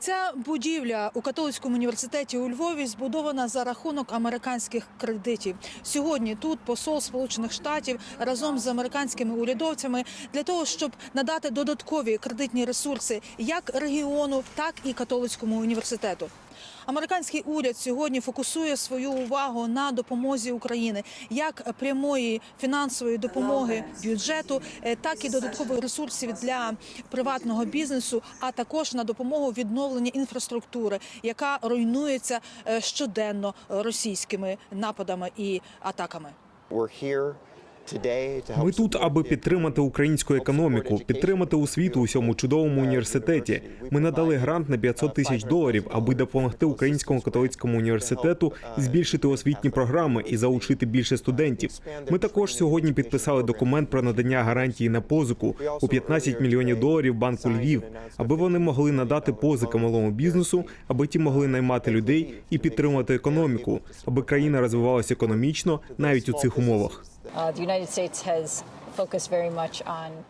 Ця будівля у католицькому університеті у Львові збудована за рахунок американських кредитів. Сьогодні тут посол Сполучених Штатів разом з американськими урядовцями для того, щоб надати додаткові кредитні ресурси як регіону, так і католицькому університету. Американський уряд сьогодні фокусує свою увагу на допомозі України як прямої фінансової допомоги бюджету, е, так і додаткових ресурсів для приватного бізнесу, а також на допомогу відновленню інфраструктури, яка руйнується е, щоденно російськими нападами і атаками. Ми тут, аби підтримати українську економіку, підтримати освіту у цьому чудовому університеті. Ми надали грант на 500 тисяч доларів, аби допомогти українському католицькому університету збільшити освітні програми і заучити більше студентів. Ми також сьогодні підписали документ про надання гарантії на позику у 15 мільйонів доларів банку Львів, аби вони могли надати позики малому бізнесу, аби ті могли наймати людей і підтримувати економіку, аби країна розвивалася економічно навіть у цих умовах. Uh, the United States has focused very much on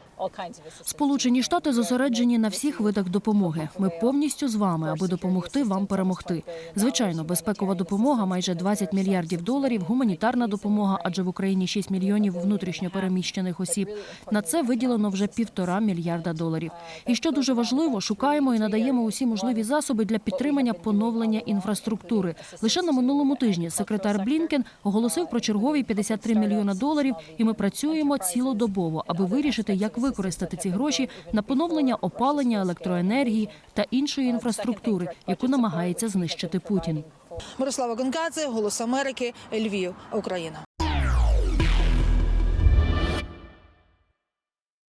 Сполучені Штати зосереджені на всіх видах допомоги. Ми повністю з вами, аби допомогти вам перемогти. Звичайно, безпекова допомога майже 20 мільярдів доларів, гуманітарна допомога, адже в Україні 6 мільйонів внутрішньо переміщених осіб. На це виділено вже півтора мільярда доларів. І що дуже важливо, шукаємо і надаємо усі можливі засоби для підтримання поновлення інфраструктури. Лише на минулому тижні секретар Блінкен оголосив про чергові 53 мільйона доларів, і ми працюємо цілодобово, аби вирішити, як використати ці гроші на поновлення опалення, електроенергії та іншої інфраструктури, яку намагається знищити Путін. Мирослава Гонкадзе, Голос Америки, Львів, Україна.